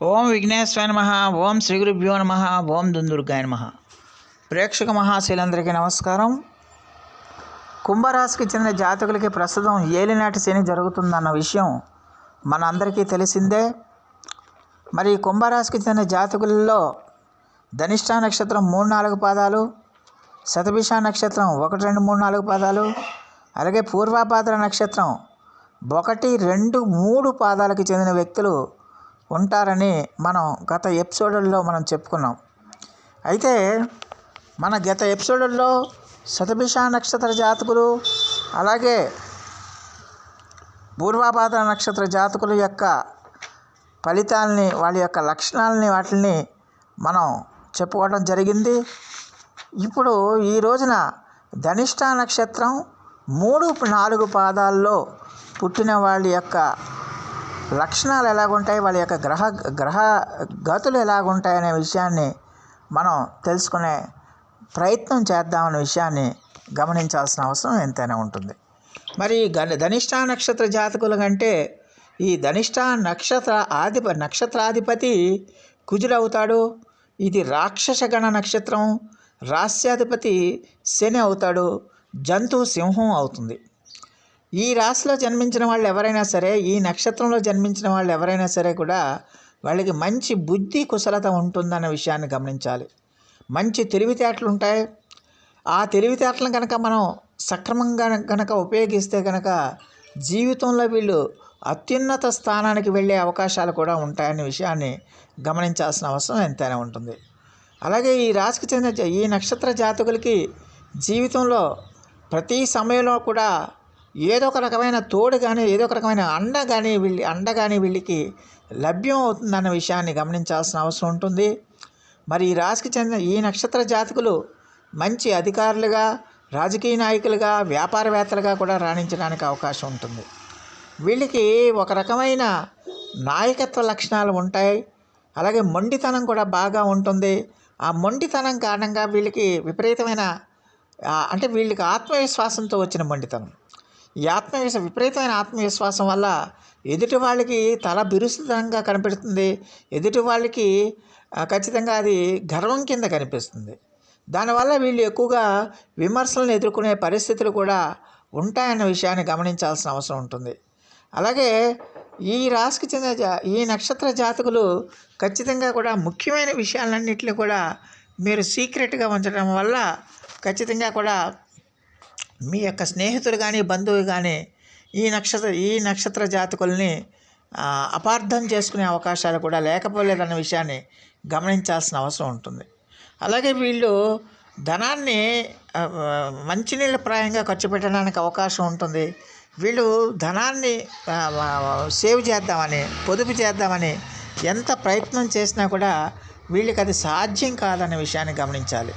ఓం విఘ్నేశ్వర నమ ఓం శ్రీ గురుభ్యో నమ ఓం దుందుర్గాయ నమ. ప్రేక్షక మహాశీలందరికీ నమస్కారం. కుంభరాశికి చెందిన జాతకులకి ప్రస్తుతం ఏలినాటి శని జరుగుతుందన్న విషయం మన అందరికీ తెలిసిందే. మరి కుంభరాశికి చెందిన జాతకులలో ధనిష్ట నక్షత్రం మూడు నాలుగు పాదాలు శతభిష నక్షత్రం ఒకటి రెండు మూడు నాలుగు పాదాలు అలాగే పూర్వాపాత్ర నక్షత్రం ఒకటి రెండు మూడు పాదాలకు చెందిన వ్యక్తులు ఉంటారని మనం గత ఎపిసోడ్లలో మనం చెప్పుకున్నాం. అయితే మన గత ఎపిసోడ్లలో శతభిష నక్షత్ర జాతకులు అలాగే పూర్వాపాద నక్షత్ర జాతకుల యొక్క ఫలితాలని వాళ్ళ యొక్క లక్షణాలని వాటిని మనం చెప్పుకోవడం జరిగింది. ఇప్పుడు ఈ రోజున ధనిష్ట నక్షత్రం మూడు నాలుగు పాదాల్లో పుట్టిన వాళ్ళ యొక్క లక్షణాలు ఎలాగుంటాయి? వాళ్ళ యొక్క గ్రహ గ్రహ గతులు ఎలాగుంటాయనే విషయాన్ని మనం తెలుసుకునే ప్రయత్నం చేద్దామనే విషయాన్ని గమనించాల్సిన అవసరం ఎంతైనా ఉంటుంది. మరి గని ధనిష్టా నక్షత్ర జాతకుల కంటే ఈ ధనిష్ట నక్షత్ర ఆధిప నక్షత్రాధిపతి కుజుడవుతాడు. ఇది రాక్షస గణ నక్షత్రం. రాస్యాధిపతి శని అవుతాడు. జంతువు సింహం అవుతుంది. ఈ రాశిలో జన్మించిన వాళ్ళు ఎవరైనా సరే ఈ నక్షత్రంలో జన్మించిన వాళ్ళు ఎవరైనా సరే కూడా వాళ్ళకి మంచి బుద్ధి కుశలత ఉంటుందన్న విషయాన్ని గమనించాలి. మంచి తెలివితేటలు ఉంటాయి. ఆ తెలివితేటలను కనుక మనం సక్రమంగా కనుక ఉపయోగిస్తే కనుక జీవితంలో వీళ్ళు అత్యున్నత స్థానానికి వెళ్ళే అవకాశాలు కూడా ఉంటాయనే విషయాన్ని గమనించాల్సిన అవసరం ఎంతైనా ఉంటుంది. అలాగే ఈ రాశికి చెందిన ఈ నక్షత్ర జాతకులకి జీవితంలో ప్రతి సమయంలో కూడా ఏదో ఒక రకమైన తోడు కానీ ఏదో ఒక రకమైన అండ కానీ వీళ్ళి అండ కానీ వీళ్ళకి లభ్యం అవుతుందన్న విషయాన్ని గమనించాల్సిన అవసరం ఉంటుంది. మరి ఈ రాశికి చెందిన ఈ నక్షత్ర జాతకులు మంచి అధికారులుగా రాజకీయ నాయకులుగా వ్యాపారవేత్తలుగా కూడా రాణించడానికి అవకాశం ఉంటుంది. వీళ్ళకి ఒక రకమైన నాయకత్వ లక్షణాలు ఉంటాయి. అలాగే మొండితనం కూడా బాగా ఉంటుంది. ఆ మొండితనం కారణంగా వీళ్ళకి విపరీతమైన అంటే వీళ్ళకి ఆత్మవిశ్వాసంతో వచ్చిన మొండితనం. ఈ ఆత్మవిశ్వ విపరీతమైన ఆత్మవిశ్వాసం వల్ల ఎదుటి వాళ్ళకి తల బిరుసుతనంగా కనిపిస్తుంది. ఎదుటి వాళ్ళకి ఖచ్చితంగా అది గర్వం కింద కనిపిస్తుంది. దానివల్ల వీళ్ళు ఎక్కువగా విమర్శలను ఎదుర్కొనే పరిస్థితులు కూడా ఉంటాయన్న విషయాన్ని గమనించాల్సిన అవసరం ఉంటుంది. అలాగే ఈ రాశికి చెందిన జా- ఈ నక్షత్ర జాతకులు ఖచ్చితంగా కూడా ముఖ్యమైన విషయాలన్నింటినీ కూడా మీరు సీక్రెట్గా ఉంచడం వల్ల ఖచ్చితంగా కూడా మీ యొక్క స్నేహితులు కానీ బంధువులు కానీ ఈ నక్షత్ర ఈ నక్షత్ర జాతకుల్ని అపార్థం చేసుకునే అవకాశాలు కూడా లేకపోలేదన్న విషయాన్ని గమనించాల్సిన అవసరం ఉంటుంది. అలాగే వీళ్ళు ధనాన్ని మంచినీళ్ళ ప్రాయంగా ఖర్చు పెట్టడానికి అవకాశం ఉంటుంది. వీళ్ళు ధనాన్ని సేవ్ చేద్దామని పొదుపు చేద్దామని ఎంత ప్రయత్నం చేసినా కూడా వీళ్ళకి అది సాధ్యం కాదన్న విషయాన్ని గమనించాలి.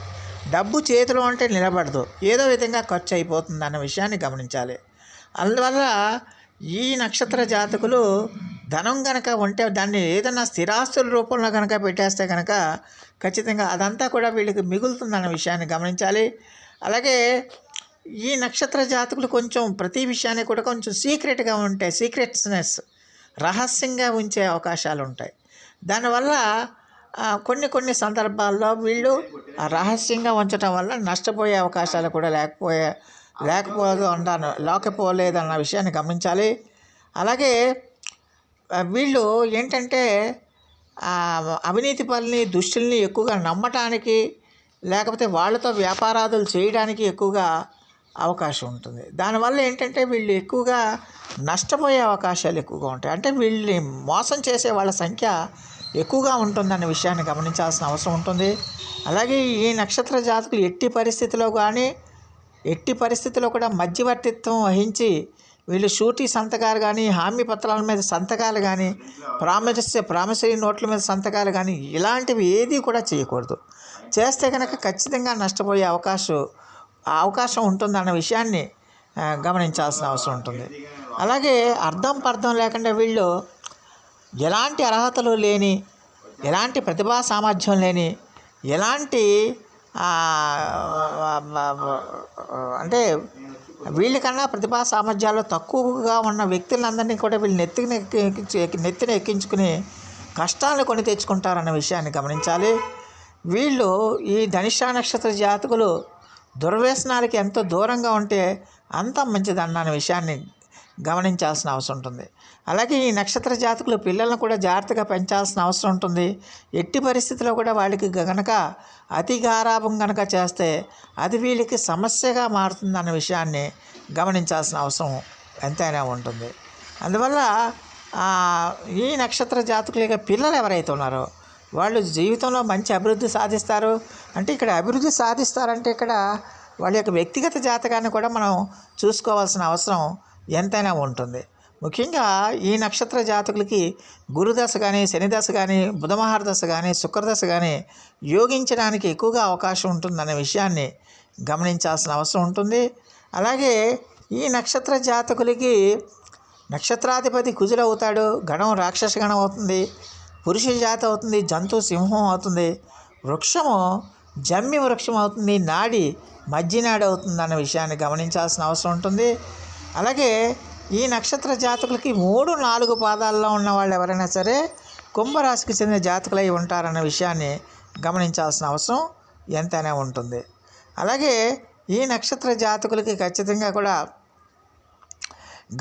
డబ్బు చేతిలో ఉంటే నిలబడదు. ఏదో విధంగా ఖర్చు అయిపోతుంది అన్న విషయాన్ని గమనించాలి. అందువల్ల ఈ నక్షత్ర జాతకులు ధనం కనుక ఉంటే దాన్ని ఏదైనా స్థిరాస్తుల రూపంలో కనుక పెట్టేస్తే కనుక ఖచ్చితంగా అదంతా కూడా వీళ్ళకి మిగులుతుందన్న విషయాన్ని గమనించాలి. అలాగే ఈ నక్షత్ర జాతకులు కొంచెం ప్రతి విషయాన్ని కూడా కొంచెం సీక్రెట్గా ఉంటాయి సీక్రెట్స్నెస్ రహస్యంగా ఉంచే అవకాశాలు ఉంటాయి. దానివల్ల కొన్ని కొన్ని సందర్భాల్లో వీళ్ళు రహస్యంగా ఉంచటం వల్ల నష్టపోయే అవకాశాలు కూడా లేకపోయే లేకపోదు అంటాను లేకపోలేదన్న విషయాన్ని గమనించాలి. అలాగే వీళ్ళు ఏంటంటే అవినీతి పనులని దుష్టుల్ని ఎక్కువగా నమ్మటానికి లేకపోతే వాళ్ళతో వ్యాపారాదులు చేయడానికి ఎక్కువగా అవకాశం ఉంటుంది. దానివల్ల ఏంటంటే వీళ్ళు ఎక్కువగా నష్టపోయే అవకాశాలు ఎక్కువగా ఉంటాయి. అంటే వీళ్ళని మోసం చేసే వాళ్ళ సంఖ్య ఎక్కువగా ఉంటుందన్న విషయాన్ని గమనించాల్సిన అవసరం ఉంటుంది. అలాగే ఈ నక్షత్ర జాతకులు ఎట్టి పరిస్థితిలో కానీ ఎట్టి పరిస్థితిలో కూడా మధ్యవర్తిత్వం వహించి వీళ్ళు షూటీ సంతకాలు కానీ హామీ పత్రాల మీద సంతకాలు కానీ ప్రామిస్ ప్రామిసరీ నోట్ల మీద సంతకాలు కానీ ఇలాంటివి ఏది కూడా చేయకూడదు. చేస్తే కనుక ఖచ్చితంగా నష్టపోయే అవకాశం అవకాశం ఉంటుందన్న విషయాన్ని గమనించాల్సిన అవసరం ఉంటుంది. అలాగే అర్థం పర్థం లేకుండా వీళ్ళు ఎలాంటి అర్హతలు లేని ఎలాంటి ప్రతిభా సామర్థ్యం లేని ఎలాంటి అంటే వీళ్ళకన్నా ప్రతిభా సామర్థ్యాలు తక్కువగా ఉన్న వ్యక్తులందరినీ కూడా వీళ్ళు నెత్తిని ఎక్కించి నెత్తిని ఎక్కించుకుని కష్టాలను కొని తెచ్చుకుంటారన్న విషయాన్ని గమనించాలి. వీళ్ళు ఈ ధనిష్ట నక్షత్ర జాతకులు దుర్వ్యసనాలకి ఎంత దూరంగా ఉంటే అంత మంచిదన్న విషయాన్ని గమనించాల్సిన అవసరం ఉంటుంది. అలాగే ఈ నక్షత్ర జాతకులు పిల్లలను కూడా జాగ్రత్తగా పెంచాల్సిన అవసరం ఉంటుంది. ఎట్టి పరిస్థితిలో కూడా వాళ్ళకి గనక అతి గారాభం గనక చేస్తే అది వీళ్ళకి సమస్యగా మారుతుందన్న విషయాన్ని గమనించాల్సిన అవసరం ఎంతైనా ఉంటుంది. అందువల్ల ఈ నక్షత్ర జాతకుల ఇక పిల్లలు ఎవరైతే ఉన్నారో వాళ్ళు జీవితంలో మంచి అభివృద్ధి సాధిస్తారు. అంటే ఇక్కడ అభివృద్ధి సాధిస్తారంటే ఇక్కడ వాళ్ళ యొక్క వ్యక్తిగత జాతకాన్ని కూడా మనం చూసుకోవాల్సిన అవసరం ఎంతైనా ఉంటుంది. ముఖ్యంగా ఈ నక్షత్ర జాతకులకి గురుదశ కానీ శనిదశ కానీ బుధమహార దశ కానీ శుక్రదశ కానీ యోగించడానికి ఎక్కువగా అవకాశం ఉంటుందనే విషయాన్ని గమనించాల్సిన అవసరం ఉంటుంది. అలాగే ఈ నక్షత్ర జాతకులకి నక్షత్రాధిపతి కుజులు అవుతాడు గణం రాక్షస గణం అవుతుంది పురుష జాతి అవుతుంది జంతు సింహం అవుతుంది వృక్షము జమ్మి వృక్షం అవుతుంది నాడి మజ్జినాడు అవుతుంది అన్న విషయాన్ని గమనించాల్సిన అవసరం ఉంటుంది. అలాగే ఈ నక్షత్ర జాతకులకి మూడు నాలుగు పాదాల్లో ఉన్న వాళ్ళు ఎవరైనా సరే కుంభరాశికి చెందిన జాతకులై ఉంటారన్న విషయాన్ని గమనించాల్సిన అవసరం ఎంతైనా ఉంటుంది. అలాగే ఈ నక్షత్ర జాతకులకి ఖచ్చితంగా కూడా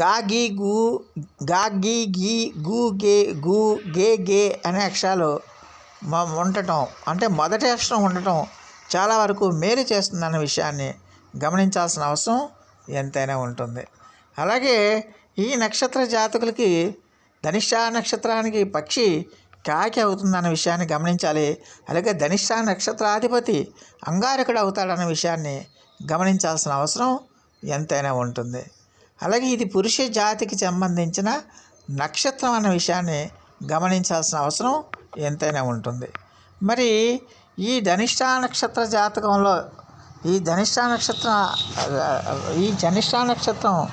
గా గీ గు గా గీ గీ గు గే గు గే గే అనే అక్షరాలు ఉండటం అంటే మొదటి అక్షరం ఉండటం చాలా వరకు మేలు చేస్తుందన్న విషయాన్ని గమనించాల్సిన అవసరం ఎంతైనా ఉంటుంది. అలాగే ఈ నక్షత్ర జాతకులకి ధనిష్టా నక్షత్రానికి పక్షి కాకి అవుతుందన్న విషయాన్ని గమనించాలి. అలాగే ధనిష్టా నక్షత్రాధిపతి అంగారకుడు అవుతాడన్న విషయాన్ని గమనించాల్సిన అవసరం ఎంతైనా ఉంటుంది. అలాగే ఇది పురుష జాతికి సంబంధించిన నక్షత్రం అన్న విషయాన్ని గమనించాల్సిన అవసరం ఎంతైనా ఉంటుంది. మరి ఈ ధనిష్టా నక్షత్ర జాతకంలో ఈ ధనిష్టా నక్షత్రం ఈ ధనిష్టా నక్షత్రం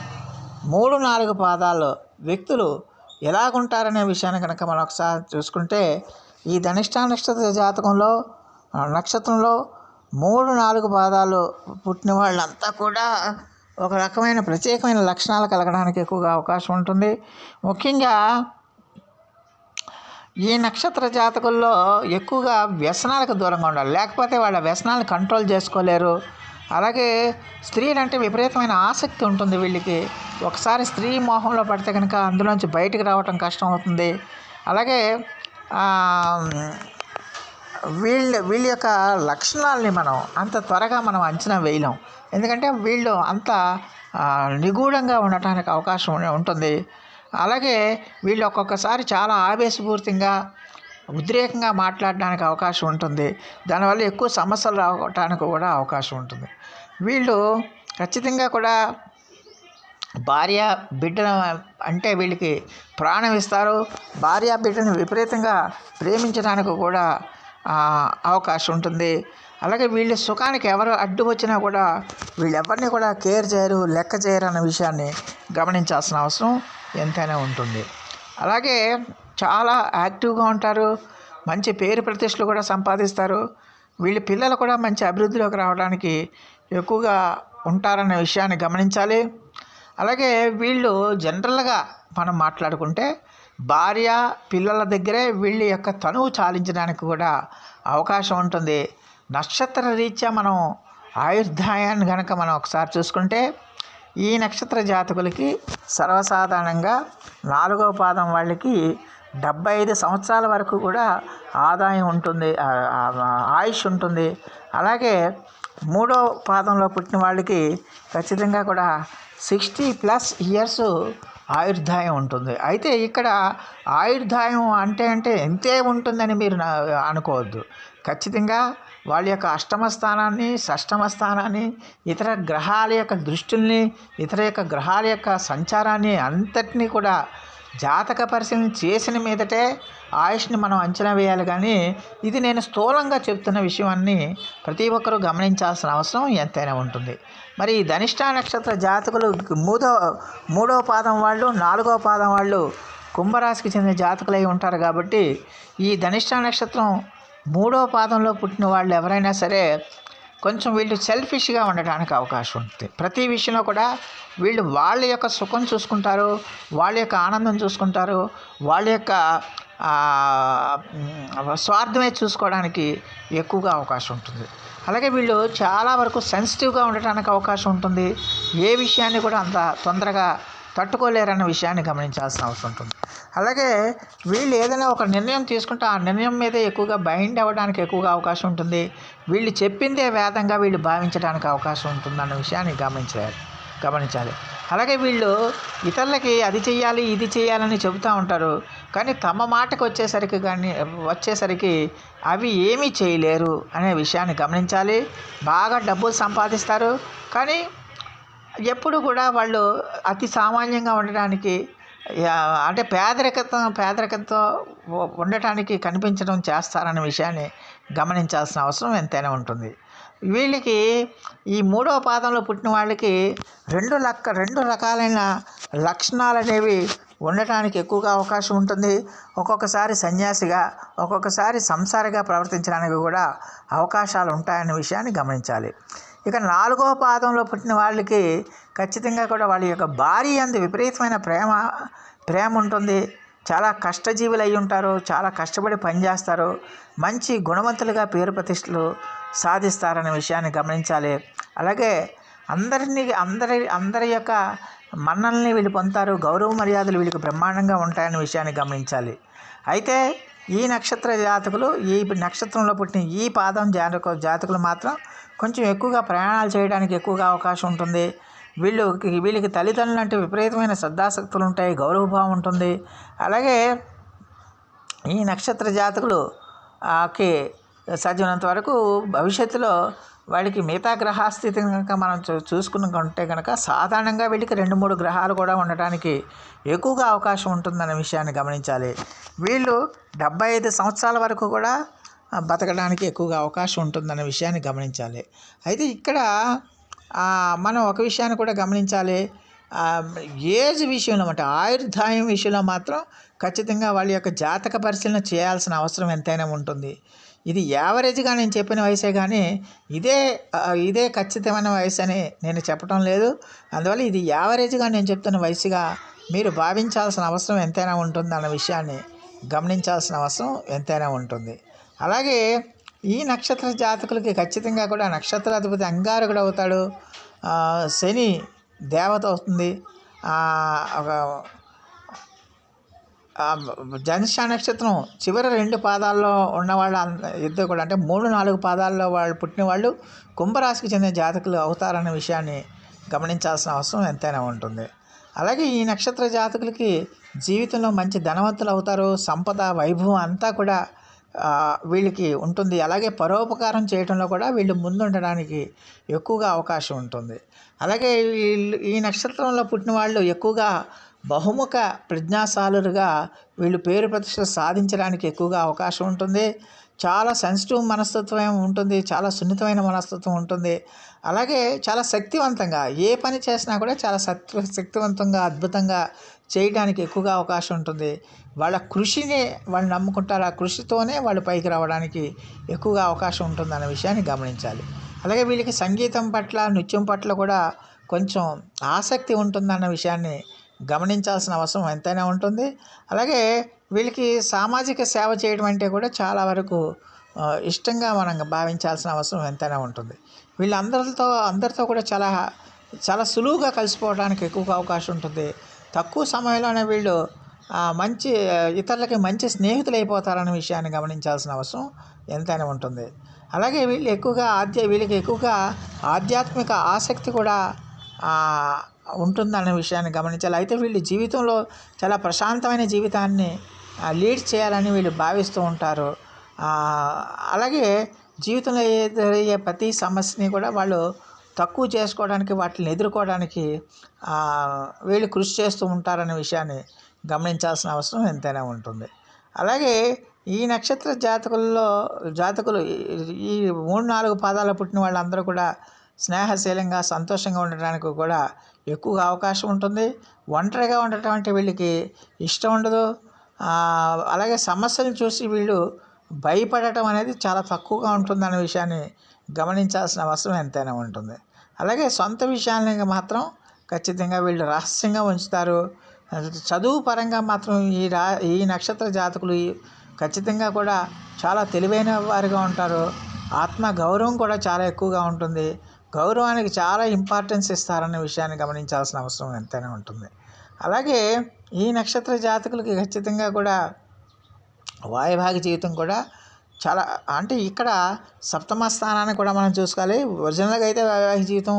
మూడు నాలుగు పాదాల్లో వ్యక్తులు ఎలాగుంటారనే విషయాన్ని కనుక మనం ఒకసారి చూసుకుంటే ఈ ధనిష్ట నక్షత్ర జాతకంలో నక్షత్రంలో మూడు నాలుగు పాదాలు పుట్టిన వాళ్ళంతా కూడా ఒక రకమైన ప్రత్యేకమైన లక్షణాలు కలగడానికి ఎక్కువగా అవకాశం ఉంటుంది. ముఖ్యంగా ఈ నక్షత్ర జాతకుల్లో ఎక్కువగా వ్యసనాలకు దూరంగా ఉండాలి. లేకపోతే వాళ్ళ వ్యసనాలను కంట్రోల్ చేసుకోలేరు. అలాగే స్త్రీలంటే విపరీతమైన ఆసక్తి ఉంటుంది వీళ్ళకి. ఒకసారి స్త్రీ మోహంలో పడితే కనుక అందులోంచి బయటకు రావటం కష్టం అవుతుంది అలాగే వీళ్ళు వీళ్ళ వీళ్ళ యొక్క లక్షణాలని మనం అంత త్వరగా మనం అంచనా వేయలేం. ఎందుకంటే వీళ్ళు అంత నిగూఢంగా ఉండటానికి అవకాశం ఉంటుంది. అలాగే వీళ్ళు ఒక్కొక్కసారి చాలా ఆవేశపూరితంగా ఉద్రేకంగా మాట్లాడడానికి అవకాశం ఉంటుంది. దానివల్ల ఎక్కువ సమస్యలు రావడానికి కూడా అవకాశం ఉంటుంది. వీళ్ళు ఖచ్చితంగా కూడా భార్య బిడ్డను అంటే వీళ్ళకి ప్రాణం ఇస్తారు. భార్య బిడ్డను విపరీతంగా ప్రేమించడానికి కూడా అవకాశం ఉంటుంది. అలాగే వీళ్ళ సుఖానికి ఎవరు అడ్డు వచ్చినా కూడా వీళ్ళెవరిని కూడా కేర్ చేయరు లెక్క చేయరు అన్న విషయాన్ని గమనించాల్సిన అవసరం ఎంతైనా ఉంటుంది. అలాగే చాలా యాక్టివ్గా ఉంటారు. మంచి పేరు ప్రతిష్టలు కూడా సంపాదిస్తారు. వీళ్ళ పిల్లలు కూడా మంచి అభివృద్ధిలోకి రావడానికి ఎక్కువగా ఉంటారన్న విషయాన్ని గమనించాలి. అలాగే వీళ్ళు జనరల్గా మనం మాట్లాడుకుంటే భార్య పిల్లల దగ్గరే వీళ్ళ యొక్క తనువు చాలించడానికి కూడా అవకాశం ఉంటుంది. నక్షత్ర రీత్యా మనం ఆయుర్దాయాన్ని కనుక మనం ఒకసారి చూసుకుంటే ఈ నక్షత్ర జాతకులకి సర్వసాధారణంగా నాలుగవ పాదం వాళ్ళకి డెబ్బై ఐదు సంవత్సరాల వరకు కూడా ఆదాయం ఉంటుంది ఆయుష్ ఉంటుంది. అలాగే మూడో పాదంలో పుట్టిన వాళ్ళకి ఖచ్చితంగా కూడా సిక్స్టీ ప్లస్ ఇయర్స్ ఆయుర్దాయం ఉంటుంది. అయితే ఇక్కడ ఆయుర్దాయం అంటే అంటే ఎంతే ఉంటుందని మీరు నా- అనుకోవద్దు. ఖచ్చితంగా వాళ్ళ యొక్క అష్టమ స్థానాన్ని షష్టమ స్థానాన్ని ఇతర గ్రహాల యొక్క దృష్టిల్ని ఇతర యొక్క గ్రహాల యొక్క సంచారాన్ని అంతటినీ కూడా జాతక పరిశీలన చేసిన మీదటే ఆయుష్ని మనం అంచనా వేయాలి. కానీ ఇది నేను స్థూలంగా చెప్తున్న విషయాన్ని ప్రతి ఒక్కరూ గమనించాల్సిన అవసరం ఎంతైనా ఉంటుంది. మరి ఈ ధనిష్ట నక్షత్ర జాతకులు మూడో మూడో పాదం వాళ్ళు నాలుగో పాదం వాళ్ళు కుంభరాశికి చెందిన జాతకులై ఉంటారు కాబట్టి ఈ ధనిష్ట నక్షత్రం మూడో పాదంలో పుట్టిన వాళ్ళు ఎవరైనా సరే కొంచెం వీళ్ళు సెల్ఫిష్గా ఉండడానికి అవకాశం ఉంటుంది ప్రతి విషయంలో కూడా వీళ్ళు వాళ్ళ యొక్క సుఖం చూసుకుంటారు వాళ్ళ యొక్క ఆనందం చూసుకుంటారు వాళ్ళ యొక్క స్వార్థమే చూసుకోవడానికి ఎక్కువగా అవకాశం ఉంటుంది. అలాగే వీళ్ళు చాలా వరకు సెన్సిటివ్గా ఉండటానికి అవకాశం ఉంటుంది. ఏ విషయాన్ని కూడా అంత తొందరగా తట్టుకోలేరన్న విషయాన్ని గమనించాల్సిన అవసరం ఉంటుంది. అలాగే వీళ్ళు ఏదైనా ఒక నిర్ణయం తీసుకుంటే ఆ నిర్ణయం మీదే ఎక్కువగా బైండ్ అవ్వడానికి ఎక్కువగా అవకాశం ఉంటుంది. వీళ్ళు చెప్పిందే వేదంగా వీళ్ళు భావించడానికి అవకాశం ఉంటుంది అన్న విషయాన్ని గమనించాలి. గమనించాలి. అలాగే వీళ్ళు ఇతరులకి అది చేయాలి ఇది చేయాలని చెబుతూ ఉంటారు. కానీ తమ మాటకు వచ్చేసరికి కానీ వచ్చేసరికి అవి ఏమీ చేయలేరు అనే విషయాన్ని గమనించాలి. బాగా డబ్బులు సంపాదిస్తారు. కానీ ఎప్పుడు కూడా వాళ్ళు అతి సామాన్యంగా ఉండడానికి అంటే పేదరికత పేదరికంతో ఉండటానికి కనిపించడం చేస్తారనే విషయాన్ని గమనించాల్సిన అవసరం ఎంతైనా ఉంటుంది. వీళ్ళకి ఈ మూడవ పాదంలో పుట్టిన వాళ్ళకి రెండు లక్క రెండు రకాలైన లక్షణాలు అనేవి ఉండటానికి ఎక్కువగా అవకాశం ఉంటుంది. ఒక్కొక్కసారి సన్యాసిగా ఒక్కొక్కసారి సంసారిగా ప్రవర్తించడానికి కూడా అవకాశాలు ఉంటాయనే విషయాన్ని గమనించాలి. ఇక నాలుగవ పాదంలో పుట్టిన వాళ్ళకి ఖచ్చితంగా కూడా వాళ్ళ యొక్క భార్య అందు విపరీతమైన ప్రేమ ప్రేమ ఉంటుంది. చాలా కష్టజీవులు అయి ఉంటారు. చాలా కష్టపడి పనిచేస్తారు మంచి గుణవంతులుగా పేరు ప్రతిష్టలు సాధిస్తారనే విషయాన్ని గమనించాలి. అలాగే అందరినీ అందరి అందరి యొక్క మన్నల్ని వీళ్ళు పొందుతారు. గౌరవ మర్యాదలు వీళ్ళకి బ్రహ్మాండంగా ఉంటాయనే విషయాన్ని గమనించాలి. అయితే ఈ నక్షత్ర జాతకులు ఈ నక్షత్రంలో పుట్టిన ఈ పాదం జాతక జాతకులు మాత్రం కొంచెం ఎక్కువగా ప్రయాణాలు చేయడానికి ఎక్కువగా అవకాశం ఉంటుంది. వీళ్ళు వీళ్ళకి తల్లిదండ్రులు అంటే విపరీతమైన శ్రద్ధాసక్తులు ఉంటాయి గౌరవభావం ఉంటుంది. అలాగే ఈ నక్షత్ర జాతకులు కి సాధ్యమైనంత వరకు భవిష్యత్తులో వాడికి మిగతా గ్రహస్థితి కనుక మనం చూ చూసుకునుకుంటే కనుక సాధారణంగా వీళ్ళకి రెండు మూడు గ్రహాలు కూడా ఉండటానికి ఎక్కువగా అవకాశం ఉంటుందనే విషయాన్ని గమనించాలి. వీళ్ళు డెబ్బై ఐదు సంవత్సరాల వరకు కూడా బతకడానికి ఎక్కువగా అవకాశం ఉంటుందనే విషయాన్ని గమనించాలి. అయితే ఇక్కడ మనం ఒక విషయాన్ని కూడా గమనించాలి. ఏజ్ విషయంలో అంటే ఆయుర్దాయం విషయంలో మాత్రం ఖచ్చితంగా వాళ్ళ యొక్క జాతక పరిశీలన చేయాల్సిన అవసరం ఎంతైనా ఉంటుంది. ఇది యావరేజ్గా నేను చెప్పిన వయసే కానీ ఇదే ఇదే ఖచ్చితమైన వయసు అని నేను చెప్పడం లేదు. అందువల్ల ఇది యావరేజ్గా నేను చెప్తున్న వయసుగా మీరు భావించాల్సిన అవసరం ఎంతైనా ఉంటుంది అన్న విషయాన్ని గమనించాల్సిన అవసరం ఎంతైనా ఉంటుంది. అలాగే ఈ నక్షత్ర జాతకులకి ఖచ్చితంగా కూడా నక్షత్రాధిపతి అంగారకుడు అవుతాడు. శని దేవత అవుతుంది. ఆ, నక్షత్రం చివరి రెండు పాదాల్లో ఉన్నవాళ్ళు ఇద్దరు కూడా అంటే మూడు నాలుగు పాదాల్లో వాళ్ళు పుట్టిన వాళ్ళు కుంభరాశికి చెందిన జాతకులు అవుతారనే విషయాన్ని గమనించాల్సిన అవసరం ఎంతైనా ఉంటుంది. అలాగే ఈ నక్షత్ర జాతకులకి జీవితంలో మంచి ధనవంతులు అవుతారు సంపద వైభవం అంతా కూడా వీళ్ళకి ఉంటుంది. అలాగే పరోపకారం చేయడంలో కూడా వీళ్ళు ముందుండడానికి ఎక్కువగా అవకాశం ఉంటుంది. అలాగే వీళ్ళు ఈ నక్షత్రంలో పుట్టిన వాళ్ళు ఎక్కువగా బహుముఖ ప్రజ్ఞాశాలురుగా వీళ్ళు పేరు ప్రతిష్టలు సాధించడానికి ఎక్కువగా అవకాశం ఉంటుంది. చాలా సెన్సిటివ్ మనస్తత్వం ఉంటుంది. చాలా సున్నితమైన మనస్తత్వం ఉంటుంది. అలాగే చాలా శక్తివంతంగా ఏ పని చేసినా కూడా చాలా శక్తి శక్తివంతంగా అద్భుతంగా చేయడానికి ఎక్కువగా అవకాశం ఉంటుంది. వాళ్ళ కృషిని వాళ్ళు నమ్ముకుంటారు. ఆ కృషితోనే వాళ్ళు పైకి రావడానికి ఎక్కువగా అవకాశం ఉంటుంది అనే విషయాన్ని గమనించాలి. అలాగే వీళ్ళకి సంగీతం పట్ల నృత్యం పట్ల కూడా కొంచెం ఆసక్తి ఉంటుందన్న విషయాన్ని గమనించాల్సిన అవసరం ఎంతైనా ఉంటుంది. అలాగే వీళ్ళకి సామాజిక సేవ చేయడం అంటే కూడా చాలా వరకు ఇష్టంగా మనం భావించాల్సిన అవసరం ఎంతైనా ఉంటుంది. వీళ్ళందరితో అందరితో కూడా చాలా చాలా సులువుగా కలిసిపోవడానికి ఎక్కువగా అవకాశం ఉంటుంది. తక్కువ సమయంలోనే వీళ్ళు మంచి ఇతరులకి మంచి స్నేహితులు అయిపోతారనే విషయాన్ని గమనించాల్సిన అవసరం ఎంతైనా ఉంటుంది. అలాగే వీళ్ళు ఎక్కువగా ఆధ్య వీళ్ళకి ఎక్కువగా ఆధ్యాత్మిక ఆసక్తి కూడా ఉంటుందనే ఉంటుందన్న విషయాన్ని గమనించాలి. అయితే వీళ్ళు జీవితంలో చాలా ప్రశాంతమైన జీవితాన్ని లీడ్ చేయాలని వీళ్ళు భావిస్తూ ఉంటారు. అలాగే జీవితంలో ఎదురయ్యే ప్రతి సమస్యని కూడా వాళ్ళు తక్కువ చేసుకోవడానికి వాటిని ఎదుర్కోవడానికి వీళ్ళు కృషి చేస్తూ ఉంటారనే విషయాన్ని గమనించాల్సిన అవసరం ఎంతైనా ఉంటుంది. అలాగే ఈ నక్షత్ర జాతకుల్లో జాతకులు ఈ- ఈ మూడు నాలుగు పాదాల పుట్టిన వాళ్ళందరూ కూడా స్నేహశీలంగా సంతోషంగా ఉండడానికి కూడా ఎక్కువగా అవకాశం ఉంటుంది. ఒంటరిగా ఉండటం అంటే వీళ్ళకి ఇష్టం ఉండదు. అలాగే సమస్యలు చూసి వీళ్ళు భయపడటం అనేది చాలా తక్కువగా ఉంటుందనే విషయాన్ని గమనించాల్సిన అవసరం ఎంతైనా ఉంటుంది. అలాగే సొంత విషయాలని మాత్రం ఖచ్చితంగా వీళ్ళు రహస్యంగా ఉంచుతారు. చదువు పరంగా మాత్రం ఈ రా ఈ నక్షత్ర జాతకులు ఖచ్చితంగా కూడా చాలా తెలివైన వారిగా ఉంటారు. ఆత్మ గౌరవం కూడా చాలా ఎక్కువగా ఉంటుంది. గౌరవానికి చాలా ఇంపార్టెన్స్ ఇస్తారన్న విషయాన్ని గమనించాల్సిన అవసరం ఎంతైనా ఉంటుంది. అలాగే ఈ నక్షత్ర జాతకులకి ఖచ్చితంగా కూడా వాయుభాగ జీవితం కూడా చాలా అంటే ఇక్కడ సప్తమ స్థానాన్ని కూడా మనం చూసుకోవాలి. ఒరిజినల్గా అయితే వైవాహిక జీవితం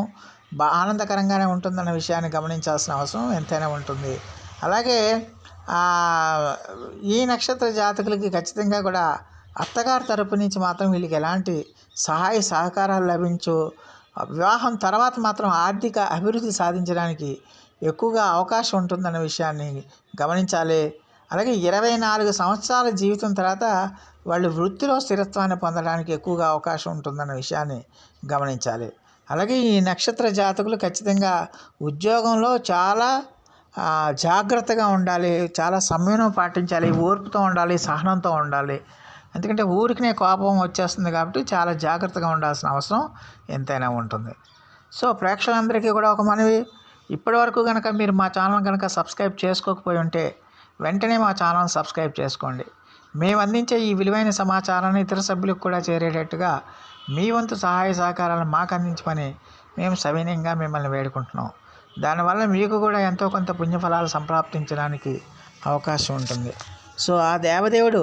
బా ఆనందకరంగానే ఉంటుందన్న విషయాన్ని గమనించాల్సిన అవసరం ఎంతైనా ఉంటుంది. అలాగే ఈ నక్షత్ర జాతకులకి ఖచ్చితంగా కూడా అత్తగారి తరపు నుంచి మాత్రం వీళ్ళకి ఎలాంటి సహాయ సహకారాలు లభించు వివాహం తర్వాత మాత్రం ఆర్థిక అభివృద్ధి సాధించడానికి ఎక్కువగా అవకాశం ఉంటుందన్న విషయాన్ని గమనించాలి. అలాగే ఇరవై నాలుగు సంవత్సరాల జీవితం తర్వాత వాళ్ళు వృత్తిలో స్థిరత్వాన్ని పొందడానికి ఎక్కువగా అవకాశం ఉంటుందన్న విషయాన్ని గమనించాలి. అలాగే ఈ నక్షత్ర జాతకులు ఖచ్చితంగా ఉద్యోగంలో చాలా జాగ్రత్తగా ఉండాలి చాలా సంయమనం పాటించాలి ఓర్పుతో ఉండాలి సహనంతో ఉండాలి. ఎందుకంటే ఊరికినే కోపం వచ్చేస్తుంది కాబట్టి చాలా జాగ్రత్తగా ఉండాల్సిన అవసరం ఎంతైనా ఉంటుంది. సో ప్రేక్షకులందరికీ కూడా ఒక మనవి. ఇప్పటివరకు కనుక మీరు మా ఛానల్ కనుక సబ్స్క్రైబ్ చేసుకోకపోయి ఉంటే వెంటనే మా ఛానల్ సబ్స్క్రైబ్ చేసుకోండి. మేము అందించే ఈ విలువైన సమాచారాన్ని ఇతర సభ్యులకు కూడా చేరేటట్టుగా మీ వంతు సహాయ సహకారాలను మాకు అందించమని మేము సవినయంగా మిమ్మల్ని వేడుకుంటున్నాం. దానివల్ల మీకు కూడా ఎంతో కొంత పుణ్యఫలాలు సంప్రాప్తించడానికి అవకాశం ఉంటుంది. సో ఆ దేవదేవుడు